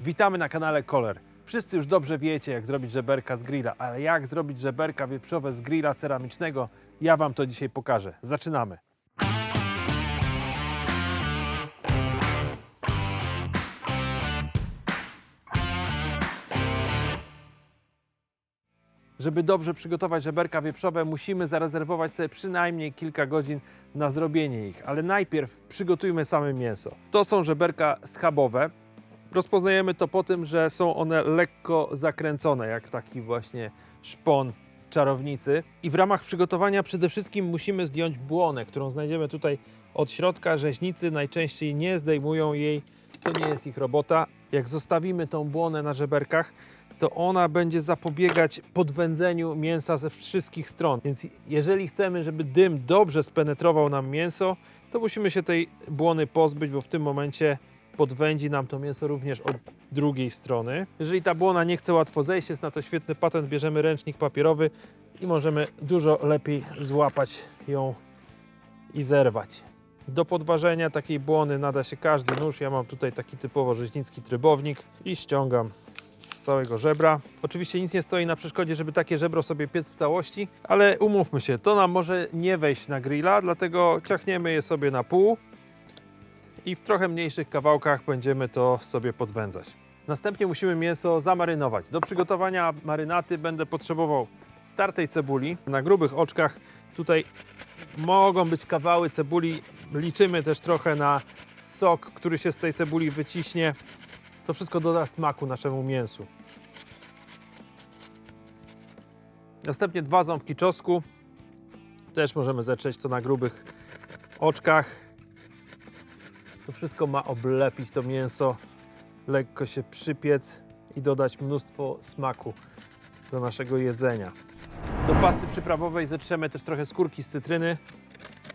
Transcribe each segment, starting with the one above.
Witamy na kanale Koler. Wszyscy już dobrze wiecie, jak zrobić żeberka z grilla, ale jak zrobić żeberka wieprzowe z grilla ceramicznego, ja Wam to dzisiaj pokażę. Zaczynamy. Żeby dobrze przygotować żeberka wieprzowe, musimy zarezerwować sobie przynajmniej kilka godzin na zrobienie ich. Ale najpierw przygotujmy same mięso. To są żeberka schabowe. Rozpoznajemy to po tym, że są one lekko zakręcone, jak taki właśnie szpon czarownicy. I w ramach przygotowania przede wszystkim musimy zdjąć błonę, którą znajdziemy tutaj od środka. Rzeźnicy najczęściej nie zdejmują jej, to nie jest ich robota. Jak zostawimy tą błonę na żeberkach, to ona będzie zapobiegać podwędzeniu mięsa ze wszystkich stron. Więc jeżeli chcemy, żeby dym dobrze spenetrował nam mięso, to musimy się tej błony pozbyć, bo w tym momencie podwędzi nam to mięso również od drugiej strony. Jeżeli ta błona nie chce łatwo zejść, jest na to świetny patent, bierzemy ręcznik papierowy i możemy dużo lepiej złapać ją i zerwać. Do podważenia takiej błony nada się każdy nóż. Ja mam tutaj taki typowo rzeźnicki trybownik i ściągam z całego żebra. Oczywiście nic nie stoi na przeszkodzie, żeby takie żebro sobie piec w całości, ale umówmy się, to nam może nie wejść na grilla, dlatego ciachniemy je sobie na pół i w trochę mniejszych kawałkach będziemy to sobie podwędzać. Następnie musimy mięso zamarynować. Do przygotowania marynaty będę potrzebował startej cebuli. Na grubych oczkach tutaj mogą być kawały cebuli. Liczymy też trochę na sok, który się z tej cebuli wyciśnie. To wszystko doda smaku naszemu mięsu. Następnie dwa ząbki czosnku. Też możemy zetrzeć to na grubych oczkach. To wszystko ma oblepić to mięso, lekko się przypiec i dodać mnóstwo smaku do naszego jedzenia. Do pasty przyprawowej zetrzemy też trochę skórki z cytryny.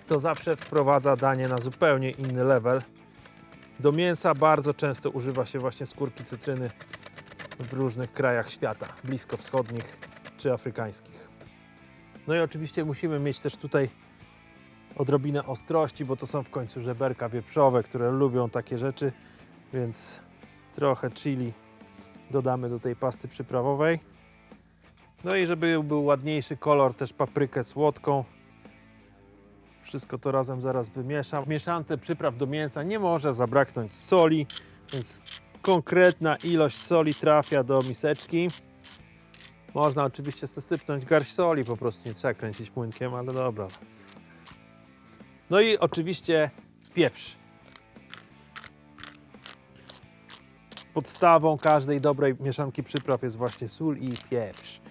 To zawsze wprowadza danie na zupełnie inny level. Do mięsa bardzo często używa się właśnie skórki cytryny w różnych krajach świata, bliskowschodnich czy afrykańskich. No i oczywiście musimy mieć też tutaj odrobinę ostrości, bo to są w końcu żeberka wieprzowe, które lubią takie rzeczy, więc trochę chili dodamy do tej pasty przyprawowej. No i żeby był ładniejszy kolor, też paprykę słodką. Wszystko to razem zaraz wymieszam. W mieszance przypraw do mięsa nie może zabraknąć soli, więc konkretna ilość soli trafia do miseczki. Można oczywiście zasypnąć garść soli, po prostu nie trzeba kręcić młynkiem, ale dobra. No i oczywiście pieprz. Podstawą każdej dobrej mieszanki przypraw jest właśnie sól i pieprz.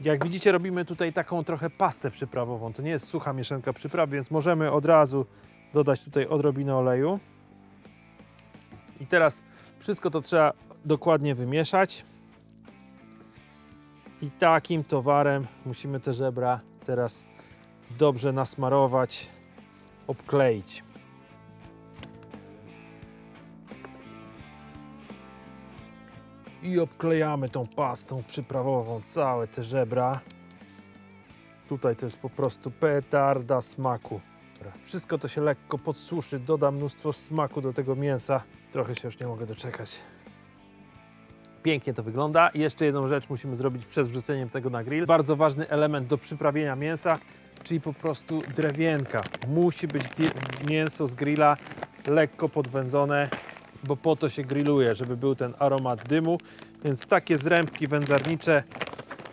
Jak widzicie, robimy tutaj taką trochę pastę przyprawową. To nie jest sucha mieszanka przypraw, więc możemy od razu dodać tutaj odrobinę oleju. I teraz wszystko to trzeba dokładnie wymieszać. I takim towarem musimy te żebra teraz dobrze nasmarować, obkleić. I obklejamy tą pastą przyprawową całe te żebra. Tutaj to jest po prostu petarda smaku. Wszystko to się lekko podsuszy, doda mnóstwo smaku do tego mięsa. Trochę się już nie mogę doczekać. Pięknie to wygląda. Jeszcze jedną rzecz musimy zrobić przed wrzuceniem tego na grill. Bardzo ważny element do przyprawienia mięsa, czyli po prostu drewienka. Musi być mięso z grilla lekko podwędzone, bo po to się grilluje, żeby był ten aromat dymu. Więc takie zrębki wędzarnicze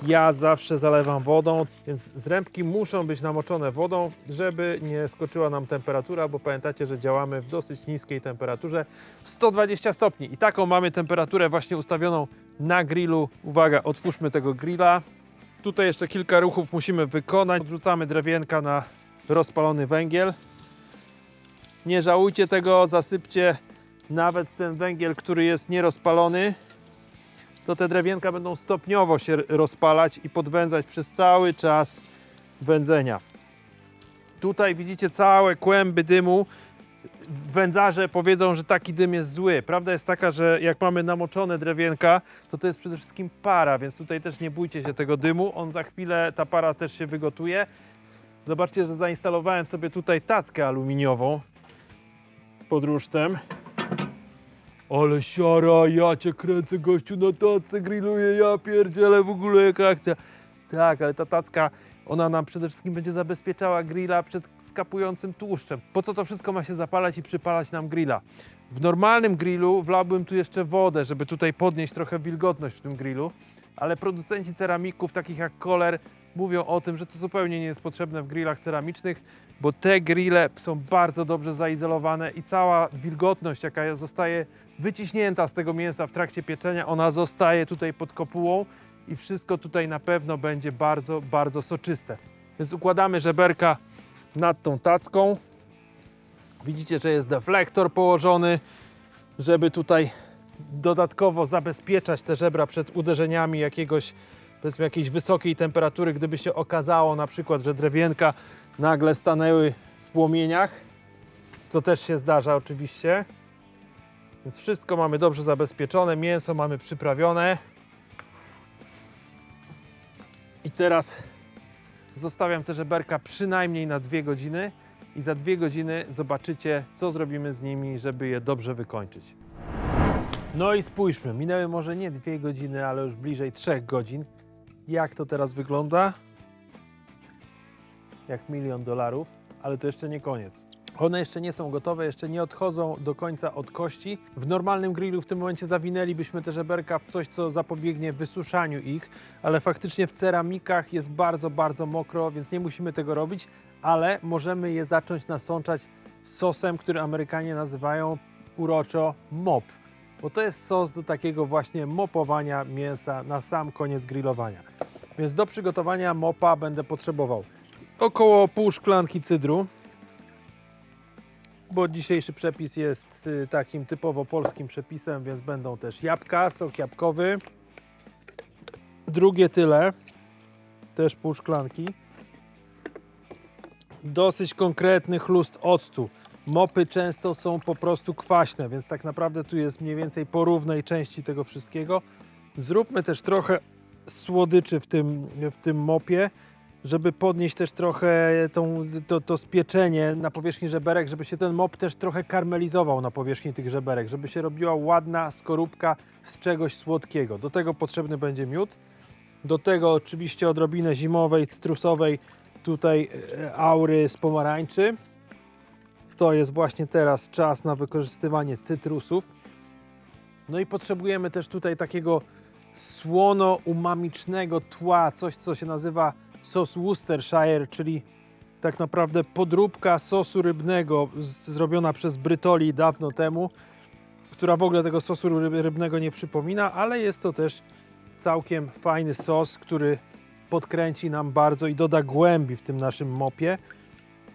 ja zawsze zalewam wodą, więc zrębki muszą być namoczone wodą, żeby nie skoczyła nam temperatura, bo pamiętacie, że działamy w dosyć niskiej temperaturze 120 stopni. I taką mamy temperaturę właśnie ustawioną na grillu. Uwaga, otwórzmy tego grilla. Tutaj jeszcze kilka ruchów musimy wykonać. Odrzucamy drewienka na rozpalony węgiel. Nie żałujcie tego, zasypcie nawet ten węgiel, który jest nierozpalony. To te drewienka będą stopniowo się rozpalać i podwędzać przez cały czas wędzenia. Tutaj widzicie całe kłęby dymu. Wędzarze powiedzą, że taki dym jest zły. Prawda jest taka, że jak mamy namoczone drewienka, to to jest przede wszystkim para, więc tutaj też nie bójcie się tego dymu. On za chwilę, ta para też się wygotuje. Zobaczcie, że zainstalowałem sobie tutaj tackę aluminiową pod rusztem. Ale siara, ja cię kręcę gościu na tacy, grilluję, ja pierdzielę w ogóle jaka akcja. Tak, ale ta tacka, ona nam przede wszystkim będzie zabezpieczała grilla przed skapującym tłuszczem. Po co to wszystko ma się zapalać i przypalać nam grilla? W normalnym grillu wlałbym tu jeszcze wodę, żeby tutaj podnieść trochę wilgotność w tym grillu, ale producenci ceramików takich jak Kohler mówią o tym, że to zupełnie nie jest potrzebne w grillach ceramicznych, bo te grille są bardzo dobrze zaizolowane i cała wilgotność, jaka zostaje wyciśnięta z tego mięsa w trakcie pieczenia, ona zostaje tutaj pod kopułą i wszystko tutaj na pewno będzie bardzo, bardzo soczyste. Więc układamy żeberka nad tą tacką. Widzicie, że jest deflektor położony, żeby tutaj dodatkowo zabezpieczać te żebra przed uderzeniami jakiegoś, powiedzmy jakiejś wysokiej temperatury, gdyby się okazało na przykład, że drewienka nagle stanęły w płomieniach, co też się zdarza oczywiście. Więc wszystko mamy dobrze zabezpieczone, mięso mamy przyprawione. I teraz zostawiam te żeberka przynajmniej na dwie godziny i za dwie godziny zobaczycie, co zrobimy z nimi, żeby je dobrze wykończyć. No i spójrzmy, minęły może nie dwie godziny, ale już bliżej trzech godzin. Jak to teraz wygląda? Jak milion dolarów, ale to jeszcze nie koniec. One jeszcze nie są gotowe, jeszcze nie odchodzą do końca od kości. W normalnym grillu w tym momencie zawinęlibyśmy te żeberka w coś, co zapobiegnie wysuszaniu ich, ale faktycznie w ceramikach jest bardzo, bardzo mokro, więc nie musimy tego robić, ale możemy je zacząć nasączać sosem, który Amerykanie nazywają uroczo mop, bo to jest sos do takiego właśnie mopowania mięsa na sam koniec grillowania. Więc do przygotowania mopa będę potrzebował około pół szklanki cydru, bo dzisiejszy przepis jest y, takim typowo polskim przepisem, więc będą też jabłka, sok jabłkowy. Drugie tyle, też pół szklanki. Dosyć konkretny chlust octu. Mopy często są po prostu kwaśne, więc tak naprawdę tu jest mniej więcej po równej części tego wszystkiego. Zróbmy też trochę słodyczy w tym, w tym mopie, żeby podnieść też trochę tą, to, to spieczenie na powierzchni żeberek, żeby się ten mop też trochę karmelizował na powierzchni tych żeberek, żeby się robiła ładna skorupka z czegoś słodkiego. Do tego potrzebny będzie miód. Do tego oczywiście odrobinę zimowej, cytrusowej tutaj e, aury z pomarańczy. To jest właśnie teraz czas na wykorzystywanie cytrusów. No i potrzebujemy też tutaj takiego słono-umamicznego tła, coś co się nazywa sos Worcestershire, czyli tak naprawdę podróbka sosu rybnego zrobiona przez Brytoli dawno temu, która w ogóle tego sosu ryb, rybnego nie przypomina, ale jest to też całkiem fajny sos, który podkręci nam bardzo i doda głębi w tym naszym mopie.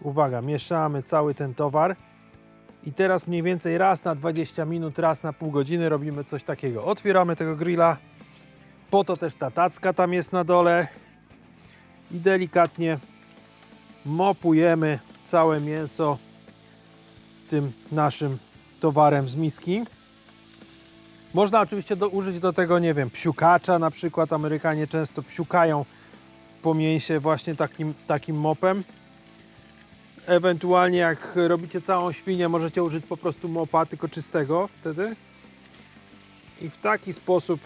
Uwaga, mieszamy cały ten towar. I teraz mniej więcej raz na 20 minut, raz na pół godziny robimy coś takiego. Otwieramy tego grilla. Po to też ta tacka tam jest na dole. I delikatnie mopujemy całe mięso tym naszym towarem z miski. Można oczywiście do, użyć do tego, nie wiem, psiukacza na przykład. Amerykanie często psiukają po mięsie właśnie takim, takim mopem. Ewentualnie jak robicie całą świnię, możecie użyć po prostu mopa, tylko czystego wtedy. I w taki sposób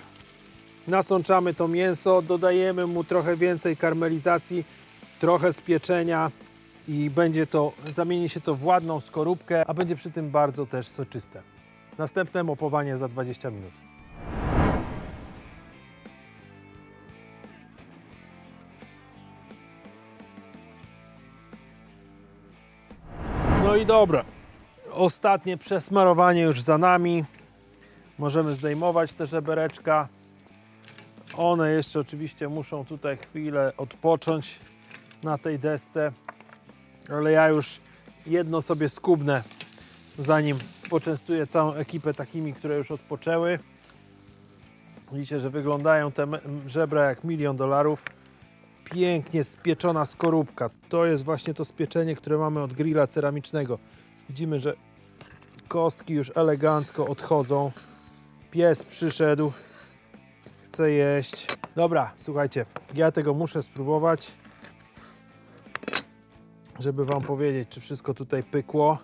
nasączamy to mięso, dodajemy mu trochę więcej karmelizacji, trochę spieczenia i będzie to, zamieni się to w ładną skorupkę, a będzie przy tym bardzo też soczyste. Następne mopowanie za 20 minut. No i dobra. Ostatnie przesmarowanie już za nami. Możemy zdejmować te żebereczka. One jeszcze oczywiście muszą tutaj chwilę odpocząć na tej desce, ale ja już jedno sobie skubnę, zanim poczęstuję całą ekipę takimi, które już odpoczęły. Widzicie, że wyglądają te żebra jak milion dolarów. Pięknie spieczona skorupka. To jest właśnie to spieczenie, które mamy od grilla ceramicznego. Widzimy, że kostki już elegancko odchodzą. Pies przyszedł, chce jeść. Dobra, słuchajcie, ja tego muszę spróbować, żeby Wam powiedzieć, czy wszystko tutaj pykło.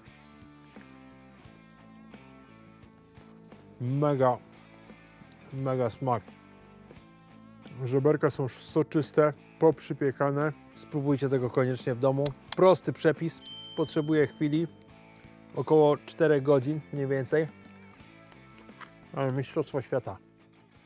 Mega, mega smak. Żeberka są soczyste, poprzypiekane. Spróbujcie tego koniecznie w domu. Prosty przepis, potrzebuje chwili, około 4 godzin mniej więcej. Ale mistrzostwo świata.